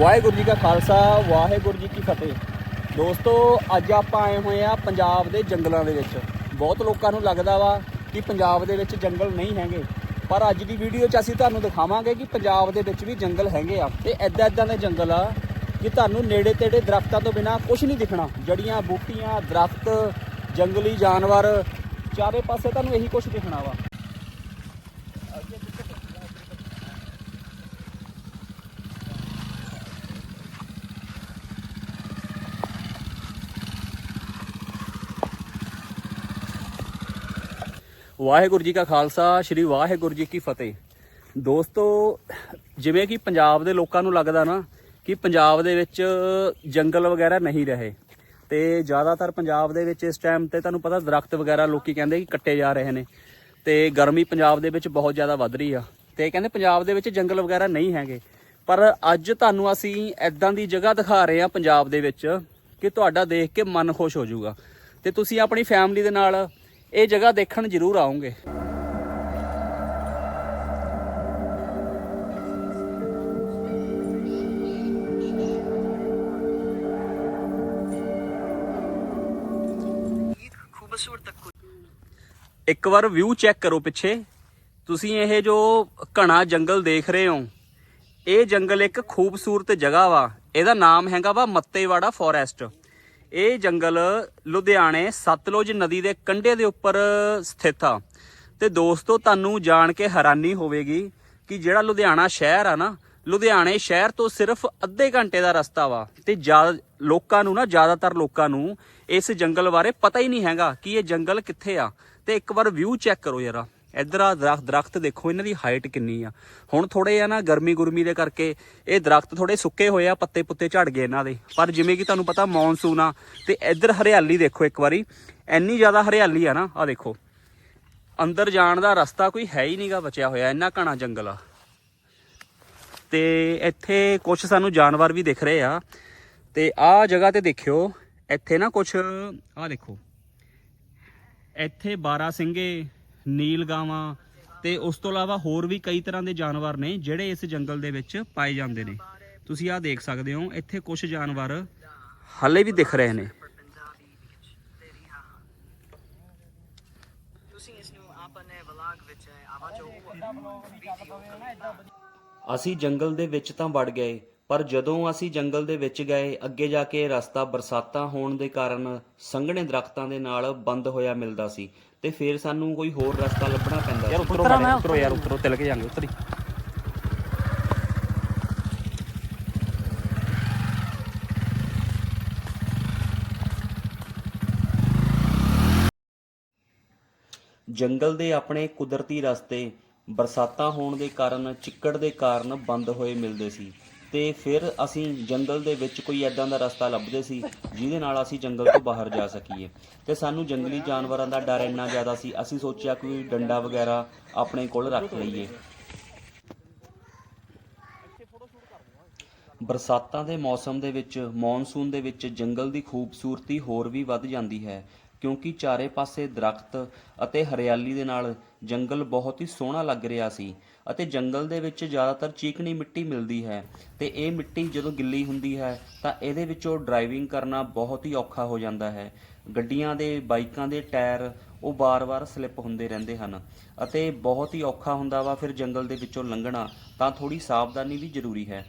ਵਾਹਿਗੁਰੂ ਜੀ ਕਾ ਖਾਲਸਾ, ਵਾਹਿਗੁਰੂ ਜੀ ਕੀ ਫਤਿਹ। ਦੋਸਤੋ, ਅੱਜ ਆਪਾਂ ਆਏ ਹੋਏ ਆ ਪੰਜਾਬ ਦੇ ਜੰਗਲਾਂ ਦੇ ਵਿੱਚ। ਬਹੁਤ ਲੋਕਾਂ ਨੂੰ ਲੱਗਦਾ ਵਾ ਕਿ ਪੰਜਾਬ ਦੇ ਵਿੱਚ ਜੰਗਲ ਨਹੀਂ ਹੈਗੇ। ਪਰ ਅੱਜ ਦੀ ਵੀਡੀਓ 'ਚ ਅਸੀਂ ਤੁਹਾਨੂੰ ਦਿਖਾਵਾਂਗੇ ਕਿ ਪੰਜਾਬ ਦੇ ਵਿੱਚ ਵੀ ਜੰਗਲ ਹੈਗੇ ਆ। ਤੇ ਐਦਾਂ ਐਦਾਂ ਦੇ ਜੰਗਲ ਆ ਕਿ ਤੁਹਾਨੂੰ ਨੇੜੇ ਤੇੜੇ ਦਰਖਤਾਂ ਤੋਂ ਬਿਨਾ ਕੁਝ ਨਹੀਂ ਦਿਖਣਾ। ਜੜੀਆਂ, ਬੂਟੀਆਂ, ਦਰਖਤ, ਜੰਗਲੀ ਜਾਨਵਰ, ਚਾਰੇ ਪਾਸੇ ਤੁਹਾਨੂੰ ਇਹੀ ਕੁਝ ਦਿਖਣਾ ਵਾ। ਵਾਹਿਗੁਰੂ ਜੀ ਕਾ ਖਾਲਸਾ, ਸ੍ਰੀ ਵਾਹਿਗੁਰੂ ਜੀ ਕੀ ਫਤਿਹ। ਦੋਸਤੋ, ਜਿਵੇਂ ਕਿ ਪੰਜਾਬ ਦੇ ਲੋਕਾਂ ਨੂੰ ਲੱਗਦਾ ਨਾ ਕਿ ਪੰਜਾਬ ਦੇ ਵਿੱਚ ਜੰਗਲ ਵਗੈਰਾ ਨਹੀਂ ਰਹੇ ਤੇ ਜ਼ਿਆਦਾਤਰ ਪੰਜਾਬ ਦੇ ਵਿੱਚ ਇਸ ਟਾਈਮ ਤੇ ਤੁਹਾਨੂੰ ਪਤਾ ਦਰਖਤ ਵਗੈਰਾ ਲੋਕੀ ਕਹਿੰਦੇ ਕਿ ਕੱਟੇ ਜਾ ਰਹੇ ਨੇ ਤੇ ਗਰਮੀ ਪੰਜਾਬ ਦੇ ਵਿੱਚ ਬਹੁਤ ਜ਼ਿਆਦਾ ਵੱਧ ਰਹੀ ਆ ਤੇ ਕਹਿੰਦੇ ਪੰਜਾਬ ਦੇ ਵਿੱਚ ਜੰਗਲ ਵਗੈਰਾ ਨਹੀਂ ਹੈਗੇ। ਪਰ ਅੱਜ ਤੁਹਾਨੂੰ ਅਸੀਂ ਐਦਾਂ ਦੀ ਜਗ੍ਹਾ ਦਿਖਾ ਰਹੇ ਹਾਂ ਪੰਜਾਬ ਦੇ ਵਿੱਚ ਕਿ ਤੁਹਾਡਾ ਦੇਖ ਕੇ ਮਨ ਖੁਸ਼ ਹੋ ਜਾਊਗਾ। ਤੇ ਤੁਸੀਂ ਆਪਣੀ ਫੈਮਿਲੀ ਦੇ ਨਾਲ ਇਹ ਜਗ੍ਹਾ ਦੇਖਣ ਜ਼ਰੂਰ ਆਉਂਗੇ। ਇੱਕ ਵਾਰ ਵਿਊ ਚੈੱਕ ਕਰੋ ਪਿੱਛੇ। ਤੁਸੀਂ ਇਹ ਜੋ ਘਣਾ ਜੰਗਲ ਦੇਖ ਰਹੇ ਹੋ, ਇਹ ਜੰਗਲ ਇੱਕ ਖੂਬਸੂਰਤ ਜਗ੍ਹਾ ਵਾ। ਇਹਦਾ ਨਾਮ ਹੈਗਾ ਵਾ ਮੱਤੇਵਾੜਾ ਫੋਰੈਸਟ ਇਹ ਜੰਗਲ ਲੁਧਿਆਣੇ ਸਤਲੁਜ ਨਦੀ ਦੇ ਕੰਢੇ ਦੇ ਉੱਪਰ ਸਥਿਤ ਆ। ਤੇ ਦੋਸਤੋ, ਤੁਹਾਨੂੰ ਜਾਣ ਕੇ ਹੈਰਾਨੀ ਹੋਵੇਗੀ ਕਿ ਜਿਹੜਾ ਲੁਧਿਆਣਾ ਸ਼ਹਿਰ ਆ ਨਾ, ਲੁਧਿਆਣੇ ਸ਼ਹਿਰ ਤੋਂ ਸਿਰਫ ਅੱਧੇ ਘੰਟੇ ਦਾ ਰਸਤਾ ਵਾ। ਤੇ ਜ਼ਿਆਦਾ ਲੋਕਾਂ ਨੂੰ ਨਾ, ਜ਼ਿਆਦਾਤਰ ਲੋਕਾਂ ਨੂੰ ਇਸ ਜੰਗਲ ਬਾਰੇ ਪਤਾ ਹੀ ਨਹੀਂ ਹੈਗਾ ਕਿ ਇਹ ਜੰਗਲ ਕਿੱਥੇ ਆ। ਤੇ ਇੱਕ ਵਾਰ ਵਿਊ ਚੈੱਕ ਕਰੋ ਜਰਾ। ਇੱਧਰ ਆ ਦਰਖਤ ਦਰਖਤ ਦੇਖੋ, ਇਹਨਾਂ ਦੀ ਹਾਈਟ ਕਿੰਨੀ ਆ। ਹੁਣ ਥੋੜੇ ਆ ਨਾ ਗਰਮੀ ਗੁਰਮੀ ਦੇ ਕਰਕੇ ਇਹ ਦਰਖਤ ਥੋੜੇ ਸੁੱਕੇ ਹੋਏ ਆ, ਪੱਤੇ ਪੁੱਤੇ ਝੜ ਗਏ ਇਹਨਾਂ ਦੇ। ਪਰ ਜਿਵੇਂ ਕਿ ਤੁਹਾਨੂੰ ਪਤਾ ਮੌਨਸੂਨ ਆ, ਤੇ ਇੱਧਰ ਹਰਿਆਲੀ ਦੇਖੋ ਇੱਕ ਵਾਰੀ। ਇੰਨੀ ਜ਼ਿਆਦਾ ਹਰਿਆਲੀ ਆ ਨਾ ਆ ਦੇਖੋ। ਅੰਦਰ ਜਾਣ ਦਾ ਰਸਤਾ ਕੋਈ ਹੈ ਹੀ ਨਹੀਂਗਾ ਬਚਿਆ ਹੋਇਆ, ਇੰਨਾ ਘਣਾ ਜੰਗਲ ਆ। ਤੇ ਇੱਥੇ ਕੁਝ ਸਾਨੂੰ ਜਾਨਵਰ ਵੀ ਦਿਖ ਰਹੇ ਆ। ਤੇ ਆਹ ਜਗ੍ਹਾ ਤੇ ਦੇਖਿਓ, ਇੱਥੇ ਨਾ ਕੁਝ ਆਹ ਦੇਖੋ। ਇੱਥੇ 12 ਸਿੰਘੇ ਨੀਲ ਗਾਵਾਂ ਤੇ ਉਸ ਤੋਂ ਇਲਾਵਾ ਹੋਰ ਵੀ ਕਈ ਤਰ੍ਹਾਂ ਦੇ ਜਾਨਵਰ ਨੇ ਜਿਹੜੇ ਇਸ ਜੰਗਲ ਦੇ ਵਿੱਚ ਪਾਏ ਜਾਂਦੇ ਨੇ। ਤੁਸੀਂ ਆਹ ਦੇਖ ਸਕਦੇ ਹੋ, ਇੱਥੇ ਕੁਝ ਜਾਨਵਰ ਹਾਲੇ ਵੀ ਦਿਖ ਰਹੇ ਨੇ। ਅਸੀਂ ਜੰਗਲ ਦੇ ਵਿੱਚ ਤਾਂ ਵੜ ਗਏ ਪਰ ਜਦੋਂ ਅਸੀਂ ਜੰਗਲ ਦੇ ਵਿੱਚ ਗਏ ਅੱਗੇ ਜਾ ਕੇ ਰਸਤਾ ਬਰਸਾਤਾਂ ਹੋਣ ਦੇ ਕਾਰਨ ਸੰਘਣੇ ਦਰਖਤਾਂ ਦੇ ਨਾਲ ਬੰਦ ਹੋਇਆ ਮਿਲਦਾ ਸੀ ਤੇ ਫਿਰ ਸਾਨੂੰ ਕੋਈ ਹੋਰ ਰਸਤਾ ਲੱਭਣਾ ਪੈਂਦਾ ਯਾਰ ਉਤਰੋ ਮੈਂ ਉਤਰੋ ਯਾਰ ਉਤਰੋ ਤਿਲ ਕੇ ਜਾਂਗੇ ਉਤਰੀ। ਜੰਗਲ ਦੇ ਆਪਣੇ ਕੁਦਰਤੀ ਰਸਤੇ ਬਰਸਾਤਾਂ ਹੋਣ ਦੇ ਕਾਰਨ ਚਿੱਕੜ ਦੇ ਕਾਰਨ ਬੰਦ ਹੋਏ ਮਿਲਦੇ ਸੀ। ਤੇ ਫਿਰ ਅਸੀਂ ਜੰਗਲ ਦੇ ਵਿੱਚ ਕੋਈ ਐਦਾਂ ਦਾ ਰਸਤਾ ਲੱਭਦੇ ਸੀ, ਜਿਹਦੇ ਨਾਲ ਅਸੀਂ ਜੰਗਲ ਤੋਂ ਬਾਹਰ ਜਾ ਸਕੀਏ। ਤੇ ਸਾਨੂੰ ਜੰਗਲੀ ਜਾਨਵਰਾਂ ਦਾ ਡਰ ਇੰਨਾ ਜ਼ਿਆਦਾ ਸੀ, ਅਸੀਂ ਸੋਚਿਆ ਕੋਈ ਡੰਡਾ ਵਗੈਰਾ ਆਪਣੇ ਕੋਲ ਰੱਖ ਲਈਏ। ਬਰਸਾਤਾਂ ਦੇ ਮੌਸਮ ਦੇ ਵਿੱਚ, ਮੌਨਸੂਨ ਦੇ ਵਿੱਚ ਜੰਗਲ ਦੀ ਖੂਬਸੂਰਤੀ ਹੋਰ ਵੀ ਵੱਧ ਜਾਂਦੀ ਹੈ। ਕਿਉਂਕਿ ਚਾਰੇ ਪਾਸੇ ਦਰਖਤ ਅਤੇ ਹਰਿਆਲੀ ਦੇ ਨਾਲ ਜੰਗਲ ਬਹੁਤ ਹੀ ਸੋਹਣਾ ਲੱਗ ਰਿਹਾ ਸੀ ਅਤੇ ਜੰਗਲ ਦੇ ਵਿੱਚ ਜ਼ਿਆਦਾਤਰ ਚੀਕਣੀ ਮਿੱਟੀ ਮਿਲਦੀ ਹੈ ਤੇ ਇਹ ਮਿੱਟੀ ਜਦੋਂ ਗਿੱਲੀ ਹੁੰਦੀ ਹੈ ਤਾਂ ਇਹਦੇ ਵਿੱਚੋਂ ਡਰਾਈਵਿੰਗ ਕਰਨਾ ਬਹੁਤ ਹੀ ਔਖਾ ਹੋ ਜਾਂਦਾ ਹੈ। ਗੱਡੀਆਂ ਦੇ, ਬਾਈਕਾਂ ਦੇ ਟਾਇਰ ਉਹ ਬਾਰ-ਬਾਰ ਸਲਿੱਪ ਹੁੰਦੇ ਰਹਿੰਦੇ ਹਨ ਅਤੇ ਬਹੁਤ ਹੀ ਔਖਾ ਹੁੰਦਾ ਵਾ ਫਿਰ ਜੰਗਲ ਦੇ ਵਿੱਚੋਂ ਲੰਘਣਾ ਤਾਂ ਥੋੜੀ ਸਾਵਧਾਨੀ ਵੀ ਜ਼ਰੂਰੀ ਹੈ।